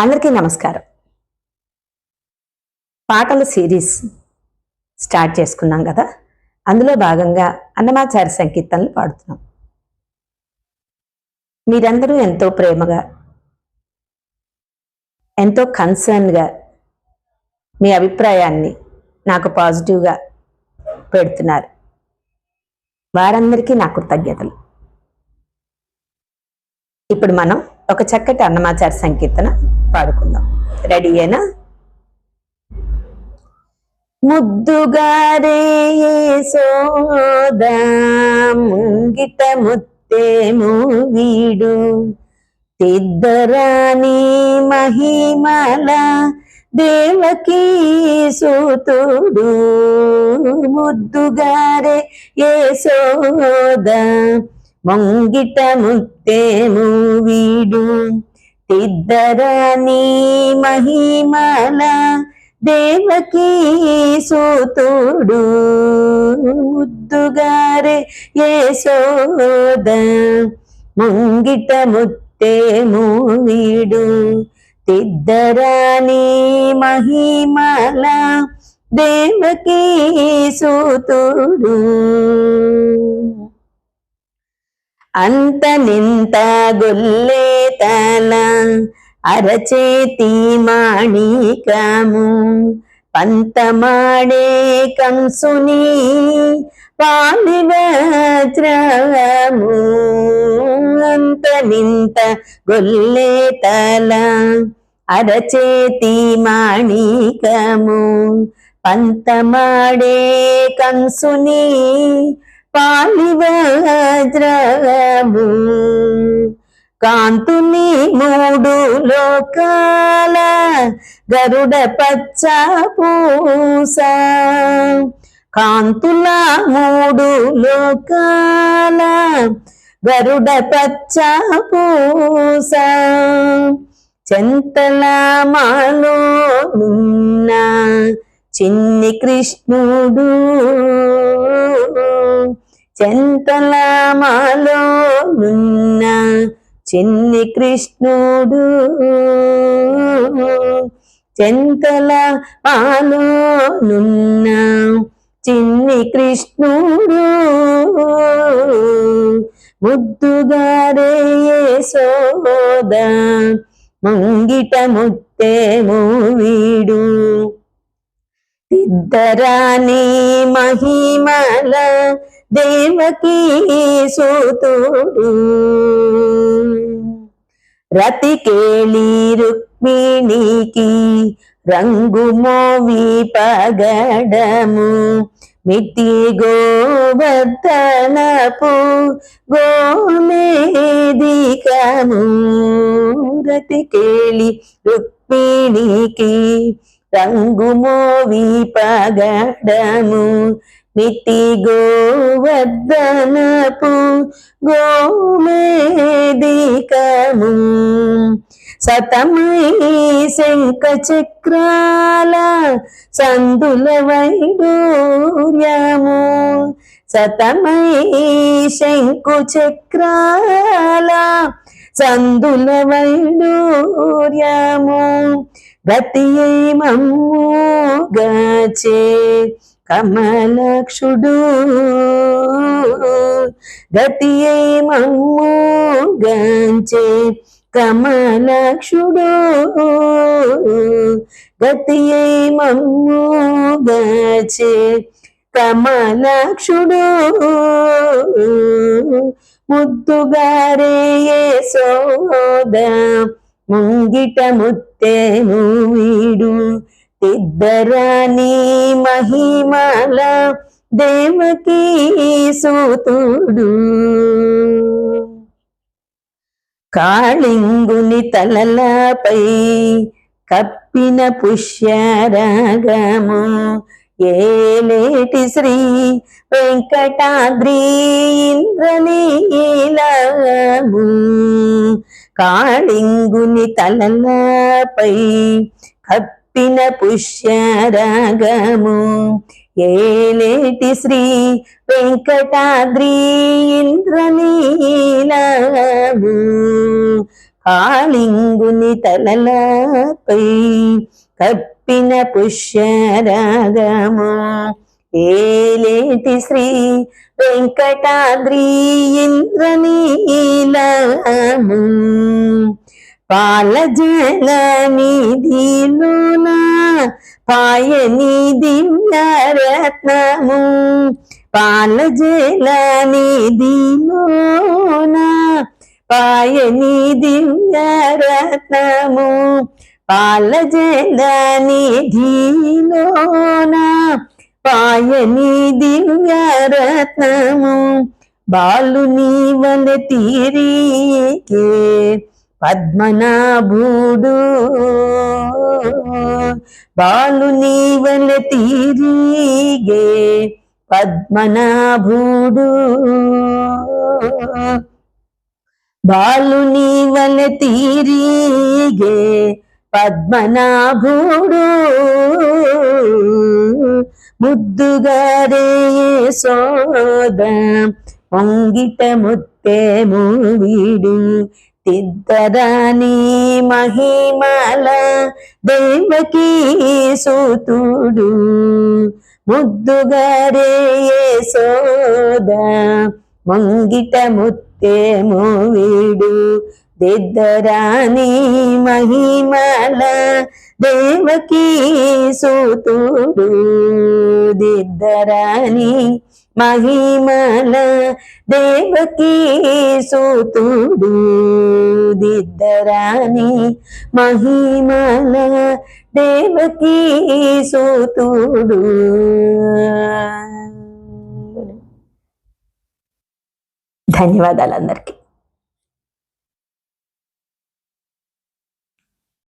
అందరికీ నమస్కారం. పాటల సిరీస్ స్టార్ట్ చేసుకున్నాం కదా? అందులో భాగంగా అన్నమాచార్య సంకీర్తనలు పాడుతున్నాం. మీరందరూ ఎంతో ప్రేమగా ఎంతో కన్సర్న్గా మీ అభిప్రాయాన్ని నాకు పాజిటివ్గా పెడుతున్నారు. వారందరికీ నా కృతజ్ఞతలు. ఇప్పుడు మనం ఒక చక్కటి అన్నమాచార సంకీర్తన పాడుకుందాం. రెడీ అయినా ముద్దుగారే సోదా ముంగిట ముత్తేము వీడు తిద్దరాని మహిమల దేవకీ సూతుడు. ముద్దుగారే ఏ సోదా మొంగిట ముత్తేము వీడు. తిద్దరాని మహిమల దేవకీ సూతుడు ముద్దుగారే యశోద ముంగిట ముత్తేము వీడు. తిద్దరాని మహిమల దేవకీ సూతుడు అంత నింత గొల్లే అరచేతి మాణికము. పంతమాడే కంసుని పాలి వజ్రము అంత నింత గొల్లేతల అరచేతి మాణికము. పంతమాడే కంసుని పాలివజ్రము కాంతుని మూడు లోకాల గరుడ పచ్చ పూస కాంతుల మూడు లోకాల గరుడ పచ్చ పూస చెంతల మాలో ఉన్న చిన్ని కృష్ణుడు. చెంతలామాలో నున్న చిన్ని కృష్ణుడు. చెంతల మాలో నున్న చిన్ని కృష్ణుడు. ముద్దుగారే సోద ముంగిట ముత్తేమో వీడు. తిద్దరాని మహిమల దేవకీ సూతుడు. రతికేళి రుక్మిణికి రంగు మోవి పగడము మితి గోవర్ధనపు గోమేదికము రతికేళి రుక్మిణికి రంగు మోవి పగడము మితి గోవర్ధనపు గోమేదికము సతమై శంఖ చక్రాల సందుల వైడూర్యము. సతమై శంకు చక్రాల సందుల వైడూర్యము. గతి మమ్ము మమ్ముగాచే కమలక్షుడు. గతి మమ్ముగాంచే కమలక్షుడు. గతి మమ్ముగాచే కమలక్షుడు. ముద్దుగారే సోద ముంగిట ముత్తేము వీడు. తిద్దరాని మహిమల దేవకీ సూతుడు. కాళింగుని తలలపై కప్పిన పుష్యరాగము. ఏలేటి శ్రీ వెంకటాద్రి ఇంద్రనీలము కాళింగుని తలలపై కప్పిన పుష్యరాగము. ఏలేటి శ్రీ వెంకటాద్రి ఇంద్రనీలము. కాళింగుని తలలపై కప్పిన పుష్యరాగము. ఏలేటి శ్రీ వెంకటాద్రి ఇంద్రనీలము. పాలజల నిధిలోన? పాయని పాల పాలజల నిధిలోన? పాయని పాల పాలజల నిధిలోన? పాయని దివ్యరత్నము బాలుని వల తీరికే పద్మనాభుడు. బాలుని వల తీరిగే పద్మనాభుడు. బాలుని వల తీరిగే పద్మనాభుడు. ముద్దుగారే సోద పొంగిట ముత్తేము వీడు తిద్దరాని మహిమల దేవకీ సూతుడు ముద్దుగారే సోద మంగిట ముత్తేము వీడు. దిద్దరాని మహిమల దేవకీ సూతుడు దిద్దరాని మహిమల దేవకీ సూతుడు. దిద్దరని మహిమల దేవకీ సూతుడు. ధన్యవాదాలు అందరికీ